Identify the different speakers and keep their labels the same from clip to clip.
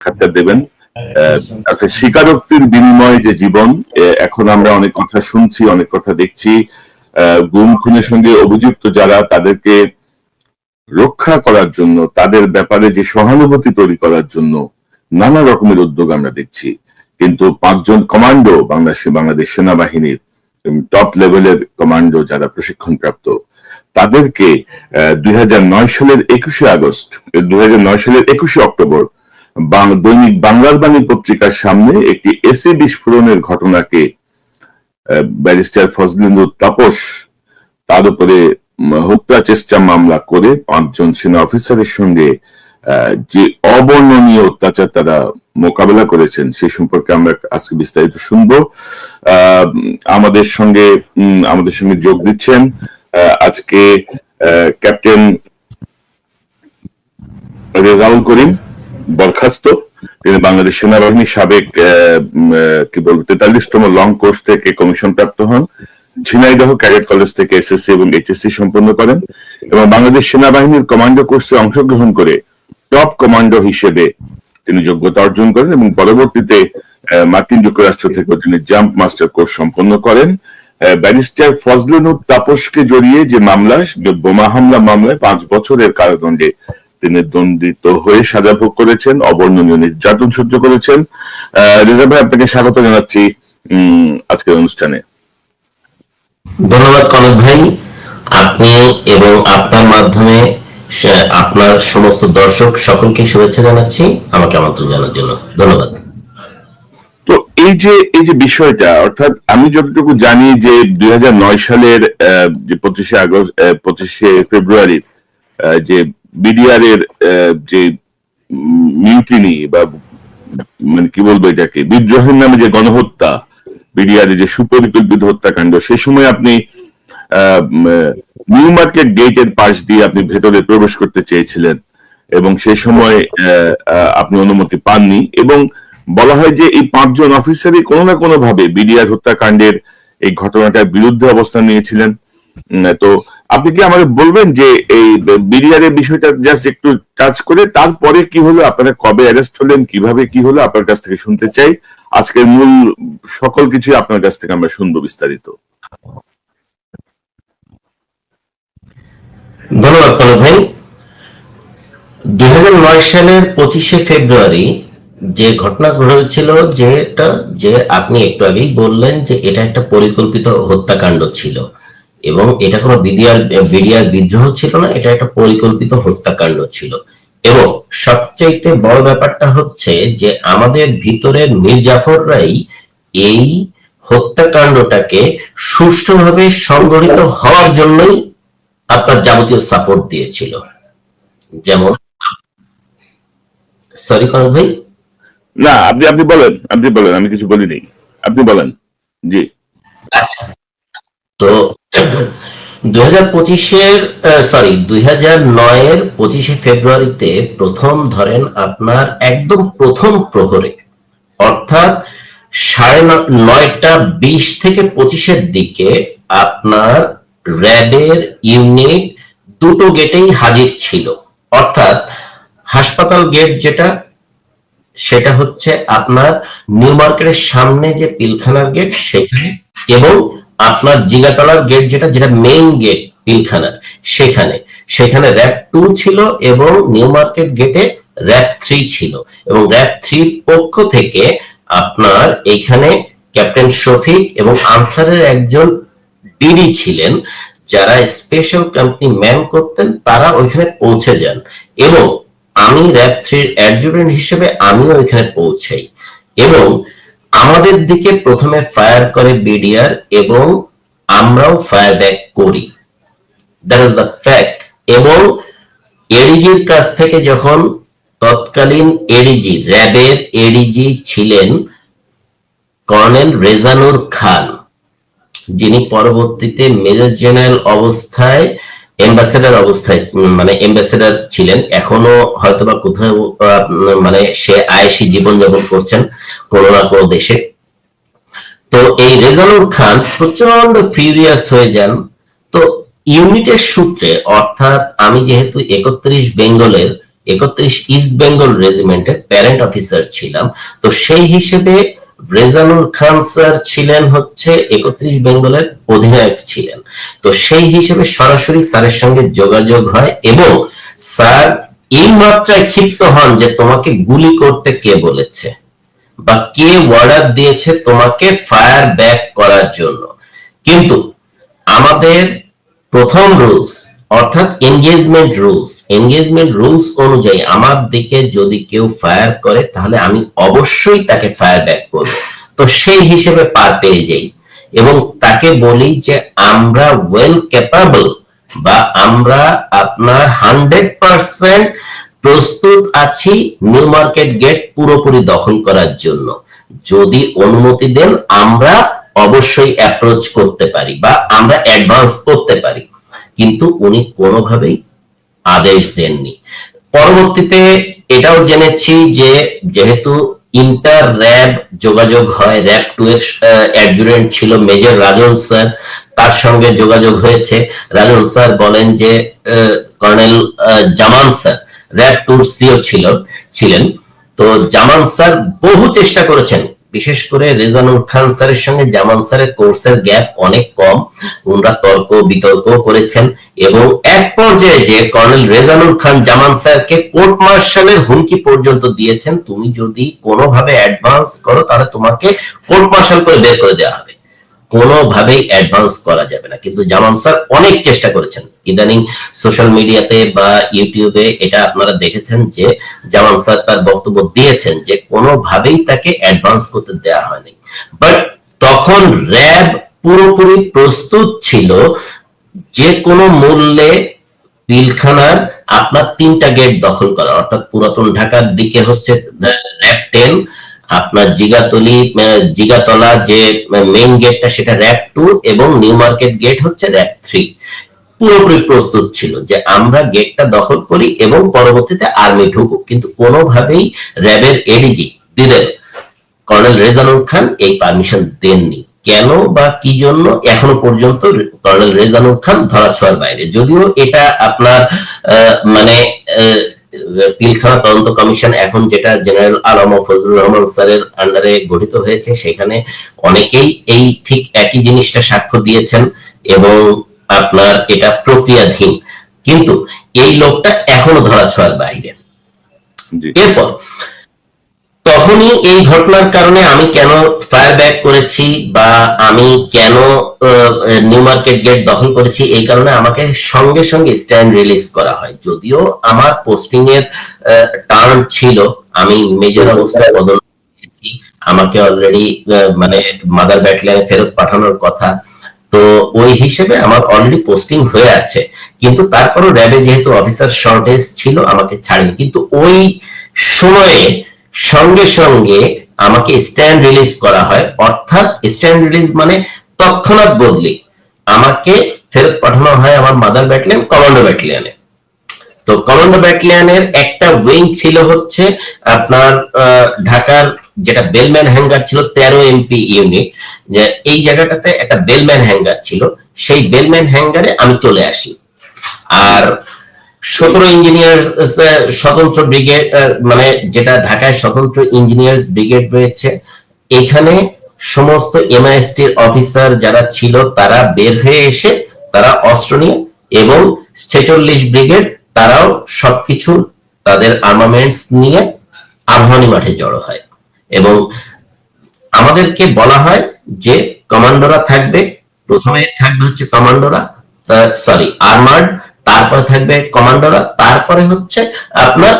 Speaker 1: সাক্ষাৎকার দেবেন। আহ, স্বীকারোক্তির বিনিময়ে যে জীবন এখন আমরা অনেক কথা শুনছি অনেক কথা দেখছি। গুম খুনের সঙ্গে অভিযুক্ত যারা তাদেরকে রক্ষা করার জন্য তাদের ব্যাপারে যে সহানুভূতি তৈরি করার জন্য নানা রকমের উদ্যোগ আমরা দেখছি। কিন্তু পাঁচজন কমান্ডো বাংলাদেশ বাংলাদেশ সেনাবাহিনীর টপ লেভেলের কমান্ডো যারা প্রশিক্ষণপ্রাপ্ত তাদেরকে দুই সালের একুশে আগস্ট দুই হাজার নয় সালের একুশে অক্টোবর দৈনিক বাংলার বাণী পত্রিকার সামনে একটি এসি বিস্ফোরণের ঘটনাকে ব্যারিস্টার ফজলিনুর তাপস তার উপরে হত্যা চেষ্টা মামলা করে পাঁচজন সেনা অফিসারের সঙ্গে যে অবর্ণনীয় অত্যাচার তারা মোকাবেলা করেছেন সে সম্পর্কে আমরা আজকে বিস্তারিত শুনব। আমাদের সঙ্গে আমাদের সঙ্গে যোগ দিচ্ছেন আজকে ক্যাপ্টেন রেজাউল করিম। বরখাস্ত। তিনি বাংলাদেশ সেনাবাহিনীর সাবেক কি বলব, তেতাল্লিশতম লং কোর্স থেকে কমিশন প্রাপ্ত হন। ঝিনাইদহ ক্যাডেট কলেজ থেকে এসএসসি এবং এইচএসসি সম্পন্ন করেন এবং বাংলাদেশ সেনাবাহিনীর কমান্ডো কোর্সে অংশগ্রহণ করে টপ কমান্ডো হিসেবে তিনি যোগ্যতা অর্জন করেন এবং পরবর্তীতে মার্কিন যুক্তরাষ্ট্র থেকে তিনি জাম্প মাস্টার কোর্স সম্পন্ন করেন। ব্যারিস্টার ফজলুনুর তাপসকে জড়িয়ে যে মামলা, বোমা হামলা মামলায় পাঁচ বছরের কারাদণ্ডে তিনি দণ্ডিত হয়ে সাজা ভোগ করেছেন অবর্ণনীয় নির্যাতন সহ্য করেছেন। রেজা ভাই আপনাকে স্বাগত জানাচ্ছি আজকের অনুষ্ঠানে।
Speaker 2: ধন্যবাদ কনক ভাই। আপনি এবং আপনার মাধ্যমে আপনার সমস্ত দর্শক সকলকে শুভেচ্ছা জানাচ্ছি। আমাকে আমন্ত্রণ জানার জন্য ধন্যবাদ।
Speaker 1: তো এই যে এই যে বিষয়টা অর্থাৎ আমি যতটুকু জানি যে দুই হাজার নয় সালের যে পঁচিশে আগস্ট পঁচিশে ফেব্রুয়ারি যে বিডিআর এর যে মিউটিনি বা মানে কি বলব এটাকে, বিদ্রোহের নামে যে গণহত্যা, বিডিআর যে সুপরিকল্পিত হত্যাকাণ্ড, সে সময় আপনি নিউ মার্কেট গেটের পাশ দিয়ে আপনি ভেতরে প্রবেশ করতে চেয়েছিলেন এবং সে সময় আপনি অনুমতি পাননি এবং বলা হয় যে এই পাঁচজন অফিসারই কোনো না কোনো ভাবে বিডিআর হত্যাকাণ্ডের এই ঘটনাটার বিরুদ্ধে অবস্থান নিয়েছিলেন। তো আপনি কি আমাদের বলবেন যে এই এর বিষয়টা জাস্ট একটু টাচ করে? তারপরে কি হলো? আপনারা কবে অ্যারেস্ট হলেন? কীভাবে কি হলো? আপনার কাছ থেকে শুনতে চাই। আজকের মূল সকল কিছুই আপনার কাছ থেকে আমরা শুনব বিস্তারিত।
Speaker 2: ধন্যবাদ কনক ভাই। দু হাজার নয় সালের পঁচিশে ফেব্রুয়ারি যে ঘটনা ঘটেছিল, যেটা যে আপনি একটু আগেই বললেন যে এটা একটা পরিকল্পিত হত্যাকাণ্ড ছিল। এবং এটা কোনো বিডিআর বিডিআর বিদ্রোহ ছিল না এটা একটা পরিকল্পিত হত্যাকাণ্ড ছিল। এবং সবচাইতে বড় ব্যাপারটা হচ্ছে যে আমাদের ভিতরের মীর জাফররাই এই হত্যাকাণ্ডটাকে সুষ্ঠুভাবে সংগঠিত হওয়ার জন্যই আপনার যাবতীয় সাপোর্ট দিয়েছিল। যেমন সরি কনক ভাই?
Speaker 1: না আপনি আপনি বলেন আপনি বলেন আমি কিছু বলিনি। আপনি বলেন জি।
Speaker 2: আচ্ছা। তো দুই হাজার পঁচিশের সরি দুই হাজার নয়ের পঁচিশে ফেব্রুয়ারিতে প্রথম ধরেন আপনার একদম প্রথম প্রহরে, অর্থাৎ সাড়ে নয়টা বিশ থেকে পঁচিশের দিকে আপনার র্যাবের ইউনিট দুটো গেটেই হাজির ছিল। অর্থাৎ হাসপাতাল গেট যেটা, সেটা হচ্ছে আপনার নিউ মার্কেটের সামনে যে পিলখানার গেট, সেখানে এবং আপনার জিগাতলার গেট যেটা যেটা মেইন গেট পিলখানার সেখানে। সেখানে র্যাব টু ছিল এবং নিউ মার্কেট গেটে র্যাব থ্রি ছিল। এবং র্যাব থ্রির পক্ষ থেকে আপনার এইখানে ক্যাপ্টেন শফিক এবং আনসারের একজন ডিডি ছিলেন, যারা স্পেশাল কোম্পানি ম্যান করতেন, তারা ওইখানে পৌঁছে যান। এবং আমি র্যাব থ্রির অ্যাডজুটেন্ট হিসেবে আমিও ওইখানে পৌঁছাই। এবং আমাদের দিকে প্রথমে ফায়ার করে বিডিআর এবং আমরাও ফায়ার ব্যাক করি। দ্যাট ইজ দ্য ফ্যাক্ট এবং এডিজির কাছ থেকে যখন তৎকালীন এডিজি র্যাবের এডিজি ছিলেন কর্নেল রেজানুর খান, যিনি পরবর্তীতে মেজর জেনারেল অবস্থায় এম্বাসেডার অবস্থায় মানে এম্বাসেডার ছিলেন। এখনও হয়তোবা কোথাও মানে সে আয়েসি জীবনযাপন করছেন কোনো না কোনো দেশে। তো এই রেজানুর খান প্রচণ্ড ফিউরিয়াস হয়ে যান। তো ইউনিটের সূত্রে, অর্থাৎ আমি যেহেতু একত্রিশ বেঙ্গলের, একত্রিশ ইস্ট বেঙ্গল রেজিমেন্টের প্যারেন্ট অফিসার ছিলাম, তো সেই হিসেবে রেজানুল খান স্যার ছিলেন হচ্ছে একত্রিশ বেঙ্গলের অধিনায়ক ছিলেন। তো সেই হিসেবে সরাসরি স্যারের সঙ্গে যোগাযোগ হয় এবং স্যার এই মাত্রায় ক্ষিপ্ত হন যে তোমাকে গুলি করতে কে বলেছে বা কে অর্ডার দিয়েছে তোমাকে ফায়ার ব্যাক করার জন্য। কিন্তু আমাদের প্রথম রুলস অর্থাৎ এনগেজমেন্ট রুলস এনগেজমেন্ট রুলস অনুযায়ী আমার দিকে যদি কেউ ফায়ার করে, তাহলে আমি অবশ্যই তাকে ফায়ার ব্যাক করব। তো সেই হিসেবে পার পেয়ে যাই। এবং তাকে বলি যে, আমরা ওয়েল ক্যাপাবল বা আমরা আপনার হান্ড্রেড পার্সেন্ট প্রস্তুত আছি নিউ মার্কেট গেট পুরোপুরি দখল করার জন্য। যদি অনুমতি দেন, আমরা অবশ্যই অ্যাপ্রোচ করতে পারি বা আমরা অ্যাডভান্স করতে পারি। কিন্তু উনি কোনোভাবেই আদেশ দেননি। পরবর্তীতে এটাও জেনেছি যে যেহেতু ইন্টার র্যাব যোগাযোগ হয়, র্যাব টু এর অ্যাডজুরেন্ট ছিল মেজর রাজন স্যার, তার সঙ্গে যোগাযোগ হয়েছে। রাজন স্যার বলেন যে কর্নেল জামান স্যার, র্যাব টুর সিও ছিল, ছিলেন। তো জামান স্যার বহু চেষ্টা করেছেন বিশেষ করে রেজানুর খান স্যারের সঙ্গে জামান স্যারের কোর্সের গ্যাপ অনেক কম। ওনারা তর্ক, বিতর্ক করেছেন এবং এক পর্যায়ে যে কর্নেল রেজানুর খান জামান স্যারকে কোর্ট মার্শালের হুমকি পর্যন্ত দিয়েছেন, তুমি যদি কোনোভাবে অ্যাডভান্স করো, তাহলে তোমাকে কোর্ট মার্শাল করে বের করে দেওয়া হবে। কোনোভাবেই অ্যাডভান্স করা যাবে না। কিন্তু জামান স্যার অনেক চেষ্টা করেছেন। ইদানিং সোশ্যাল মিডিয়াতে বা ইউটিউবে এটা আপনারা দেখেছেন যে জামান স্যার তার বক্তব্য দিয়েছেন যে কোনোভাবেই তাকে অ্যাডভান্স করতে দেওয়া হয়নি। বাট তখন র্যাব পুরোপুরি প্রস্তুত ছিল যে কোনো মূল্যে পিলখানার আপনার তিনটা গেট দখল করা। অর্থাৎ পুরাতন ঢাকার দিকে হচ্ছে র্যাব টেন আপনার জিগাতলি জিগাতলা যে মেইন গেটটা সেটা র্যাব টু এবং নিউ মার্কেট গেট হচ্ছে র্যাব থ্রি। পুরোপুরি প্রস্তুত ছিল যে আমরা গেটটা দখল করি এবং পরবর্তীতে আর্মি ঢুকুক কিন্তু কোনোভাবেই র্যাবের এডিজি দিলেন কর্নেল রেজানুল খান এই পারমিশন দেননি। কেন বা কি জন্য? এখনও পর্যন্ত কর্নেল রেজানুল খান ধরাছোঁয়ার বাইরে। যদিও এটা আপনার মানে পিলখানা তদন্ত কমিশন এখন যেটা জেনারেল আলম ফজলুর রহমান স্যারের আন্ডারে গঠিত হয়েছে সেখানে অনেকেই এই ঠিক একই জিনিসটা সাক্ষ্য দিয়েছেন এবং আপনার এটা প্রক্রিয়াধীন। কিন্তু এই লোকটা এখনও ধরাছোঁয়ার বাইরে।
Speaker 1: জি।
Speaker 2: এরপর তখনই এই ঘটনার কারণে আমি কেন ফায়ার ব্যাক করেছি বা আমি কেন নিউ মার্কেট গেট দখল করেছি এই কারণে আমাকে সঙ্গে সঙ্গে স্ট্যান্ড রিলিজ করা হয়। যদিও আমার পোস্টিং এর টার্ন ছিল, আমি মেজর অবস্থায় পেয়েছি। আমাকে অলরেডি মানে মাদার ব্যাটালিয়নে ফেরত পাঠানোর কথা। তো ওই হিসেবে আমার অলরেডি পোস্টিং হয়ে আছে। কিন্তু তারপরও র্যাবে যেহেতু অফিসার শর্টেজ ছিল, আমাকে ছাড়েনি। কিন্তু ওই সময়ে সঙ্গে সঙ্গে আমাকে স্ট্যান্ড রিলিজ করা হয়। অর্থাৎ স্ট্যান্ড রিলিজ মানে তৎক্ষণাৎ বদলি। আমাকে ফেরত পাঠানো হয় আমার মাদার ব্যাটালিয়ন কমান্ডো ব্যাটালিয়নে তো কমান্ডো ব্যাটালিয়নের একটা উইং ছিল হচ্ছে আপনার ঢাকার যেটা বেলম্যান হ্যাঙ্গার ছিল, তেরো এমপি ইউনিট এই জায়গাটাতে একটা বেলম্যান হ্যাঙ্গার ছিল। সেই বেলম্যান হ্যাঙ্গারে আমি চলে আসি। আর সতেরো ইঞ্জিনিয়ার স্বতন্ত্র ব্রিগেড মানে যেটা ঢাকায় স্বতন্ত্র ইঞ্জিনিয়ার্স ব্রিগেড রয়েছে, এখানে সমস্ত এমআইএসটির অফিসার যারা ছিল, তারা বের হয়ে এসে তারা অস্ত্র নিয়ে এবং ছেচল্লিশ ব্রিগেড তারাও সবকিছু তাদের আর্মামেন্টস নিয়ে আহ্বানী মাঠে জড়ো হয়। এবং আমাদেরকে বলা হয় যে কমান্ডোরা থাকবে, প্রথমে থাকবে হচ্ছে কমান্ডোরা সরি আর্মার্ড তারপরে থাকবে কমান্ডোরা, তারপরে হচ্ছে আপনার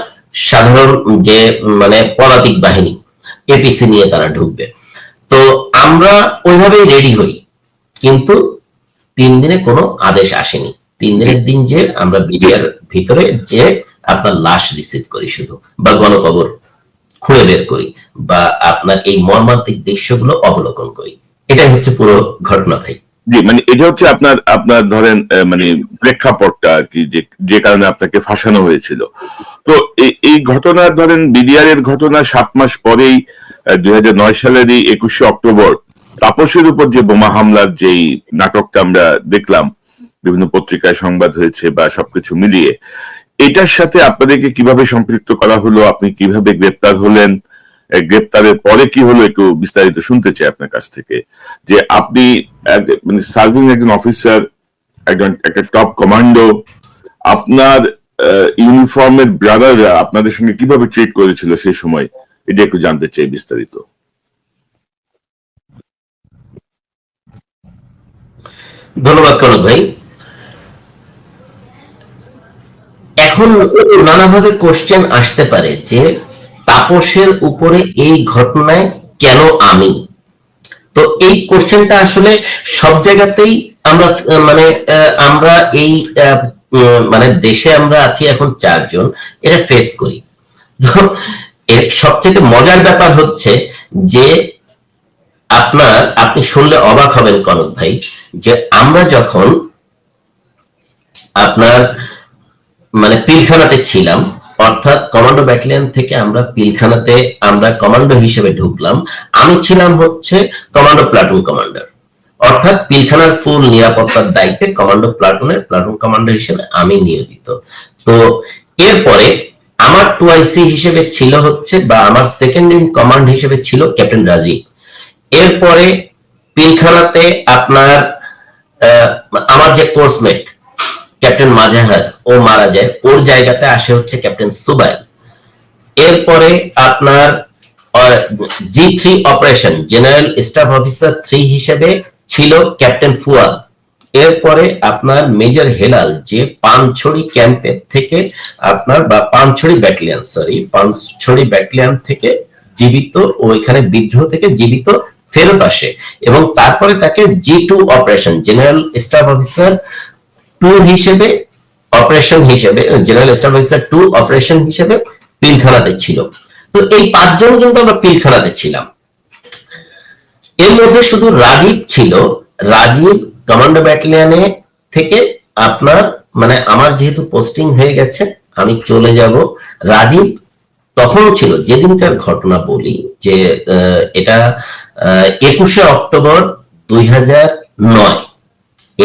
Speaker 2: সাধারণ যে মানে পদাতিক বাহিনী এপিসি নিয়ে তারা ঢুকবে। তো আমরা ওইভাবেই রেডি হই, কিন্তু তিন দিনে কোনো আদেশ আসেনি। তিন দিনের দিন যে আমরা বিডিআর ভিতরে যে আপনার লাশ রিসিভ করি শুধু, বা গণকবর খুঁড়ে বের করি, বা আপনার এই মর্মান্তিক দৃশ্যগুলো অবলোকন করি। এটাই হচ্ছে পুরো ঘটনা ভাই।
Speaker 1: জি মানে এটা হচ্ছে আপনার আপনার ধরেন মানে প্রেক্ষাপটটা আর কি, যে কারণে আপনাকে ফাঁসানো হয়েছিল। তো এই ঘটনা, ধরেন বিডিআর ঘটনা সাত মাস পরেই দুই একুশে অক্টোবর, তাপসের উপর যে বোমা হামলার যেই নাটকটা আমরা দেখলাম, বিভিন্ন পত্রিকায় সংবাদ হয়েছে বা সবকিছু মিলিয়ে, এটার সাথে আপনাদেরকে কীভাবে সম্পৃক্ত করা হলো, আপনি কীভাবে গ্রেপ্তার হলেন গ্রেপ্তারের পরে কি হলো, একটু বিস্তারিত শুনতে চাই আপনার কাছ থেকে, যে আপনি মানে সার্ভিং একজন অফিসার একজন, একটা টপ কমান্ডো আপনার ইউনিফর্মের ব্রাদাররা আপনাদের সঙ্গে কীভাবে ট্রিট করেছিল সেই সময়? এটা একটু জানতে চাই বিস্তারিত।
Speaker 2: ধন্যবাদ কনক ভাই। এখন নানাভাবে কোশ্চেন আসতে পারে যে তাপসের উপরে এই ঘটনায় কেন আমি? তো এই কোশ্চেনটা আসলে সব জায়গাতেই আমরা মানে আমরা এই মানে দেশে আমরা আছি এখন চারজন, এটা ফেস করি। তো এর সবচেয়ে মজার ব্যাপার হচ্ছে যে আপনার, আপনি শুনলে অবাক হবেন কনক ভাই, যে আমরা যখন আপনার মানে পিলখানাতে ছিলাম অর্থাৎ কমান্ডো ব্যাটালিয়ন থেকে আমরা পিলখানাতে আমরা কমান্ডো হিসেবে ঢুকলাম। আমি ছিলাম হচ্ছে কমান্ডো প্লাটুন কমান্ডার অর্থাৎ পিলখানার ফুল নিরাপত্তার দায়িত্বে কমান্ডো প্লাটুনের প্লাটুন কমান্ডার হিসেবে আমি নিয়োজিত। তো এরপরে আমার টুআইসি হিসেবে ছিল হচ্ছে বা আমার সেকেন্ড ইন কমান্ড হিসেবে ছিল ক্যাপ্টেন রাজীব। এরপরে পিলখানাতে আপনার আমার যে কোর্সমেট ক্যাপ্টেন মাজাহার ও মারা যায়। ওর জায়গাতে আসে হচ্ছে ক্যাপ্টেন সুবাইল এরপরে আপনার G three operation, general staff officer three হিসেবে ছিল ক্যাপ্টেন ফুয়াদ। এরপরে আপনার মেজর হেলাল, যে পানছড়ি ক্যাম্পের থেকে আপনার, বা Panchhari battalion sorry Panchhari battalion থেকে জীবিত, ও এখানে বিদ্রোহ থেকে জীবিত ফেরত আসে। এবং তারপরে তাকে G two operation, general staff officer two হিসেবে অপারেশন হিসেবে general staff officer two operation হিসেবে পিলখানাতে ছিল। তো এই পাঁচজন কিন্তু আমরা পিলখানাতে ছিলাম। এর মধ্যে শুধু রাজীব ছিল। রাজীব কমান্ডো ব্যাটালিয়নে থেকে আপনার মানে আমার যেহেতু পোস্টিং হয়ে গেছে, আমি চলে যাব। রাজীব তখন ছিল, যেদিনকার ঘটনা বলি, যে এটা একুশে অক্টোবর দুই হাজার নয়।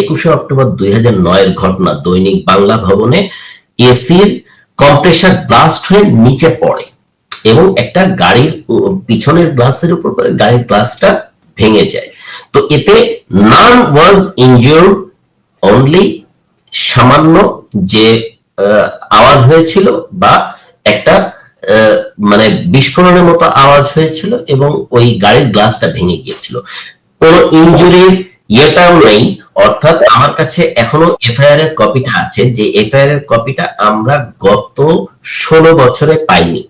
Speaker 2: একুশে অক্টোবর দুই নয়ের ঘটনা দৈনিক বাংলা ভবনে এসির কম্প্রেসার ব্লাস্ট হয়ে নিচে পড়ে এবং একটা গাড়ির পিছনের গ্লাসের উপর করে গাড়ির গ্লাসটা ভেঙে যায়। তো এতে নান ওয়াজ ইনজিওর্ড অনলি সামান্য যে আওয়াজ হয়েছিল বা একটা মানে বিস্ফোরণের মতো আওয়াজ হয়েছিল এবং ওই গাড়ির গ্লাসটা ভেঙে গিয়েছিল। কোনো ইনজুরির ইয়েটাও নেই, অর্থাৎ আমার কাছে এখনও এফআইআর এর কপিটা আছে, যে এফআইআর এর কপিটা আমরা গত ষোলো বছরে পাইনি।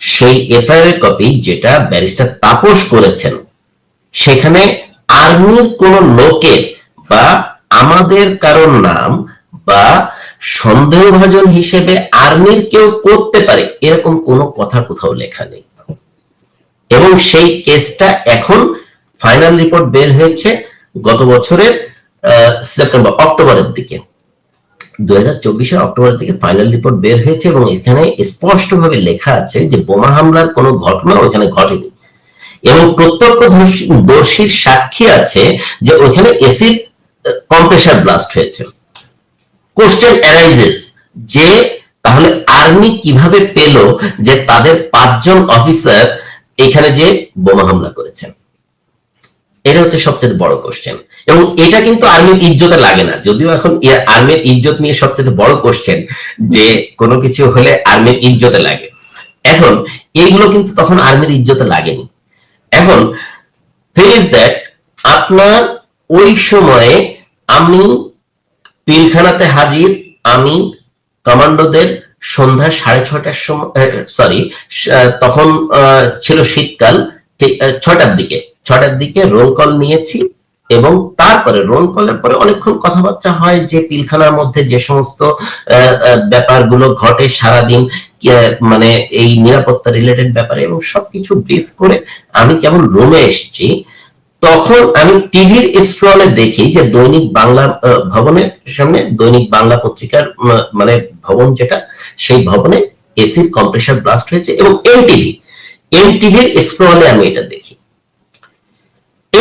Speaker 2: সেই এফআইআর এর কপি যেটা ব্যারিস্টার তাপস করেছেন, সেখানে আর্মির কোন লোকের বা আমাদের কারোর নাম বা সন্দেহভাজন হিসেবে আর্মির কেউ করতে পারে, এরকম কোনো কথা কোথাও লেখা নেই। এবং সেই কেসটা এখন ফাইনাল রিপোর্ট বের হয়েছে গত বছরের সেপ্টেম্বর অক্টোবরের দিকে। দুই হাজার অক্টোবরের দিকে ফাইনাল রিপোর্ট বের হয়েছে এবং এখানে স্পষ্টভাবে লেখা আছে যে বোমা হামলার কোনো ঘটনা ঘটেনি। এবং দর্শীর সাক্ষী আছে যে ওখানে এসিড কম্প্রেসার ব্লাস্ট হয়েছে। কোশ্চেন অ্যারাইজেস যে তাহলে আর্মি কীভাবে পেল যে তাদের পাঁচজন অফিসার এখানে যে বোমা হামলা করেছেন এটা হচ্ছে সবচেয়ে বড় কোশ্চেন এবং এটা কিন্তু আর্মির ইজ্জতে লাগে না। যদিও এখন আর্মির ইজ্জত নিয়ে সবচেয়ে বড় কোশ্চেন যে কোনো কিছু হলে আর্মির ইজ্জতে লাগে। এখন এইগুলো কিন্তু তখন আর্মির ইজ্জতে লাগেনি। এখন থিং দ্যাট আপনার ওই সময়ে আমি পিলখানাতে হাজির, আমি কমান্ডোদের সন্ধ্যা সাড়ে ছটার সময় সরি তখন ছিল শীতকাল ছটার দিকে। ছটার দিকে রোল কল নিয়েছি এবং তারপরে রোল কলের পরে অনেকক্ষণ কথাবার্তা হয় যে পিলখানার মধ্যে যে সমস্ত ব্যাপারগুলো ঘটে সারাদিন মানে এই নিরাপত্তা রিলেটেড ব্যাপারে এবং সবকিছু ব্রিফ করে আমি কেবল রুমে এসেছি। তখন আমি টিভির স্ক্রলে দেখি যে দৈনিক বাংলা ভবনের সামনে দৈনিক বাংলা পত্রিকার মানে ভবন যেটা, সেই ভবনে এসির কম্প্রেসার ব্লাস্ট হয়েছে এবং এমটিভি এমটিভির স্ক্রলে আমি এটা দেখি।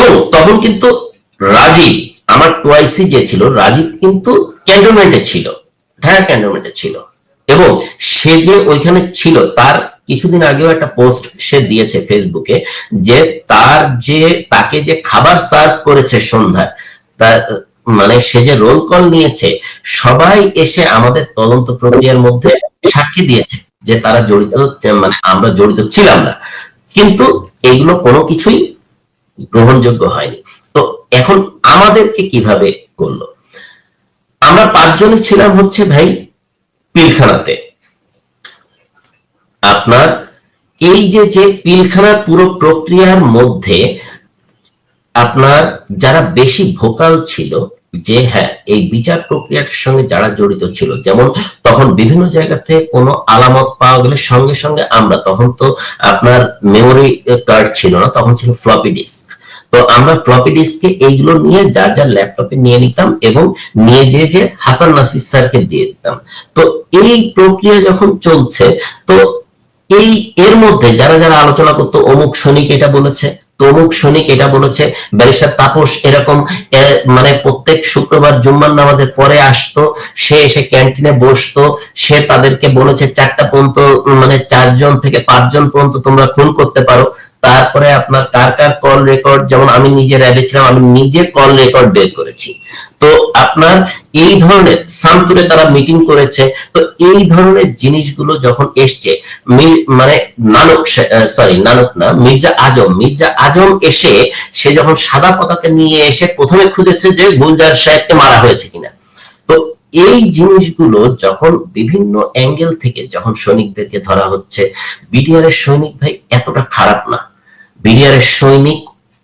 Speaker 2: এবং তখন কিন্তু রাজীব, আমার টুয়াইসি যে ছিল, রাজীব কিন্তু ক্যান্টনমেন্টে ছিল ঢাকা ক্যান্টনমেন্টে ছিল। এবং সে যে ওইখানে ছিল, তার কিছুদিন আগেও একটা পোস্ট সে দিয়েছে ফেসবুকে যে তার যে, তাকে যে খাবার সার্ভ করেছে সন্ধ্যায় তার মানে সে যে রোল কল নিয়েছে, সবাই এসে আমাদের তদন্ত প্রক্রিয়ার মধ্যে সাক্ষী দিয়েছে যে তারা জড়িত মানে আমরা জড়িত ছিলাম না। কিন্তু এগুলো কোনো কিছুই গ্রহণযোগ্য হয়নি। তো এখন আমাদেরকে কীভাবে করল? আমরা পাঁচজনই ছিলাম হচ্ছে ভাই পিলখানাতে। আপনার এই যে যে পিলখানার পুরো প্রক্রিয়ার মধ্যে আপনার যারা বেশি ভোকাল ছিল যে হ্যাঁ এই বিচার প্রক্রিয়াটার সঙ্গে যারা জড়িত ছিল, যেমন তখন বিভিন্ন জায়গাতে কোনো আলামত পাওয়া গেলে সঙ্গে সঙ্গে আমরা, তখন তো আপনার মেমোরি কার্ড ছিল না, তখন ছিল ফ্লপি ডিস্ক তো আমরা ফ্লপি ডিস্কে এইগুলো নিয়ে যার যার ল্যাপটপে নিয়ে নিতাম এবং নিয়ে যেয়ে যে হাসান নাসির স্যারকে দিয়ে দিতাম। তো এই প্রক্রিয়া যখন চলছে, তো এই এর মধ্যে যারা যারা আলোচনা করতো, অমুক সৈনিক এটা বলেছে তমুক সৈনিক এটা বলেছে, ব্যারিস্টার তাপস এরকম মানে প্রত্যেক শুক্রবার জুম্মার নামাজের পরে আসতো, সে এসে ক্যান্টিনে বসতো, সে তাদেরকে বলেছে, চারটা পর্যন্ত মানে চারজন থেকে পাঁচজন পর্যন্ত তোমরা খুন করতে পারো। তারপরে আপনার কার কার কল রেকর্ড যেমন আমি নিজে র্যাবে ছিলাম, আমি নিজে কল রেকর্ড বের করেছি। তো আপনার এই ধরনের সান্তুরে তারা মিটিং করেছে, তো এই ধরনের জিনিসগুলো যখন এসছে মানে নানক সরি নানক না, মির্জা আজম মির্জা আজম এসে, সে যখন সাদা পতাকা নিয়ে এসে প্রথমে খুঁজেছে যে গুলজার সাহেবকে মারা হয়েছে কিনা। তো এই জিনিসগুলো যখন বিভিন্ন অ্যাঙ্গেল থেকে যখন সৈনিকদেরকে ধরা হচ্ছে বিডিআর এর সৈনিক ভাই এতটা খারাপ না। বিডিআর এর সৈনিক,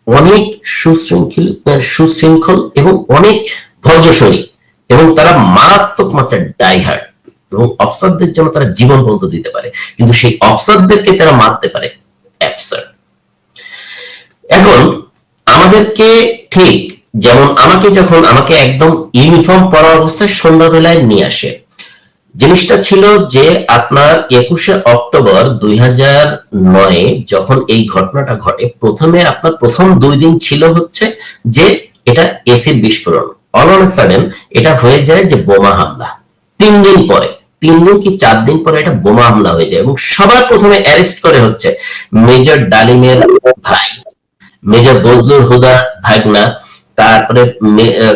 Speaker 2: অনেক সুশৃঙ্খল সুশৃঙ্খল এবং অনেক ভদ্র সৈনিক এবং তারা মারাত্মক মাত্রায় ডাইহার্ড এবং অফসারদের জন্য তারা জীবন পর্যন্ত দিতে পারে। কিন্তু সেই অফসারদেরকে তারা মারতে পারে এখন আমাদেরকে ঠিক যেমন আমাকে যখন আমাকে একদম ইউনিফর্ম পরা অবস্থায় সন্ধ্যাবেলায় নিয়ে আসে জিনিসটা ছিল যে আপনার একুশে অক্টোবর দুই হাজার নয়ে যখন এই ঘটনাটা ঘটে, প্রথমে আপনার প্রথম দুই দিন ছিল হচ্ছে যে এটা এসিড বিস্ফোরণ। অল অন সাডেন এটা হয়ে যায় যে বোমা হামলা। তিন দিন পরে, তিন দিন কি চার দিন পরে এটা বোমা হামলা হয়ে যায় এবং সবার প্রথমে অ্যারেস্ট করে হচ্ছে মেজর ডালিমের ভাই মেজর বজলুর হুদা ভাগনা। তারপরে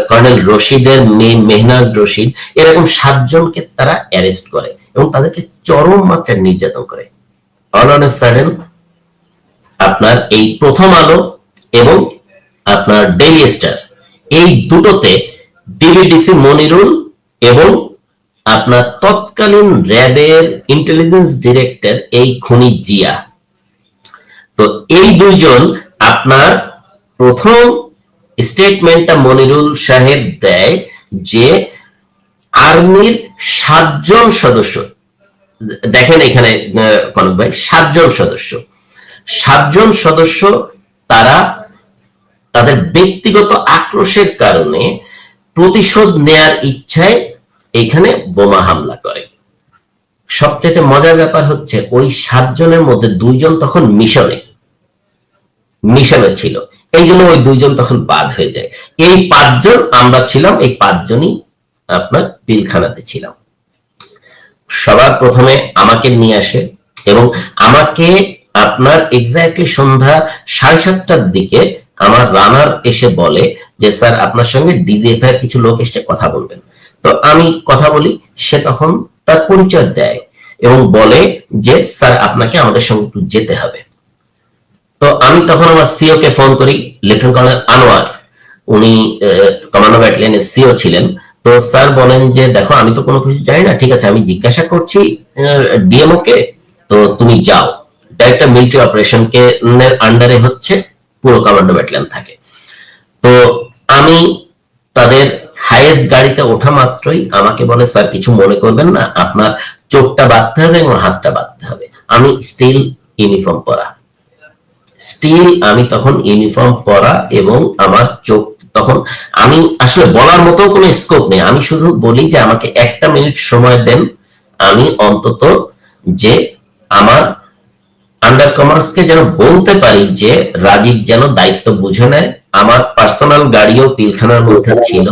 Speaker 2: কর্নেল রশিদের মেয়ে মেহনাজ রশিদ, এরকম সাতজনকে তারা অ্যারেস্ট করে এবং তাদেরকে চরম মাত্রায় নির্যাতন করে। অল অন সাডেন আপনার এই প্রথম আলো এবং আপনার ডেইলি স্টার এই দুটোতে ডিবিডিসি মনিরুল এবং আপনার তৎকালীন র্যাবের ইন্টেলিজেন্স ডিরেক্টর এই খুনি জিয়া। তো এই দুইজন আপনার প্রথম স্টেটমেন্টটা মনিরুল সাহেব দেয় যে আর্মির সাতজন সদস্য, দেখেন এখানে কনক ভাই, সাতজন সদস্য। সাতজন সদস্য তারা তাদের ব্যক্তিগত আক্রোশের কারণে প্রতিশোধ নেয়ার ইচ্ছায় এখানে বোমা হামলা করে। সবচেয়ে মজার ব্যাপার হচ্ছে ওই সাতজনের মধ্যে দুইজন তখন মিশনে মিশনে ছিল। এই জন্য ওই দুইজন তখন বাদ হয়ে যায়। এই পাঁচজন আমরা ছিলাম, এই পাঁচজনই আপনার পিলখানাতে ছিলাম। সবার প্রথমে আমাকে নিয়ে আসে এবং আমাকে আপনার এক্স্যাক্টলি সন্ধ্যা সাড়ে সাতটার দিকে আমার রানার এসে বলে যে, স্যার, আপনার সঙ্গে ডিজিএফআই কিছু লোক এসে কথা বলবেন। তো আমি কথা বলি, সে তখন তার পরিচয় দেয় এবং বলে যে, স্যার, আপনাকে আমাদের সঙ্গে যেতে হবে। তো আমি তখন আমার সিও কে ফোন করি লেফটেন্যান্ট কর্নেল আনোয়ার। উনি কমান্ডো ব্যাটালিয়নের সিও ছিলেন। তো স্যার বলেন যে, দেখো, আমি তো কোনো কিছু জানি না, ঠিক আছে, আমি জিজ্ঞাসা করছি ডিএমও কে, তো তুমি যাও। ডাইরেক্টর মিলিটারি অপারেশন কে আন্ডারে হচ্ছে, পুরো কমান্ডো ব্যাটালিয়ন থাকে। তো আমি তাদের হাইয়েস্ট গাড়িতে ওঠা মাত্রই আমাকে বলে, স্যার, কিছু মনে করবেন না, আপনার চোখটা বাঁধতে হবে এবং হাতটা বাঁধতে হবে। আমি স্টিল ইউনিফর্ম পরা। স্টিল আমি তখন ইউনিফর্ম পরা এবং আমার চোখ তখন আমি আসলে বলার মতো কোনো স্কোপ নেই। আমি শুধু বলি যে আমাকে একটা মিনিট সময় দেন। আমি অন্তত যে আমার আন্ডার কমার্সকে যেন বলতে পারি যে রাজীব যেন দায়িত্ব বুঝে নেয়, আমার পার্সোনাল গাড়িও পিলখানার মধ্যে ছিল,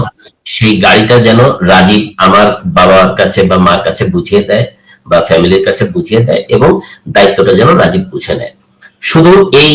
Speaker 2: সেই গাড়িটা যেন রাজীব আমার বাবার কাছে বা মার কাছে বুঝিয়ে দেয় বা ফ্যামিলির কাছে বুঝিয়ে দেয় এবং দায়িত্বটা যেন রাজীব বুঝে নেয়। শুধু এই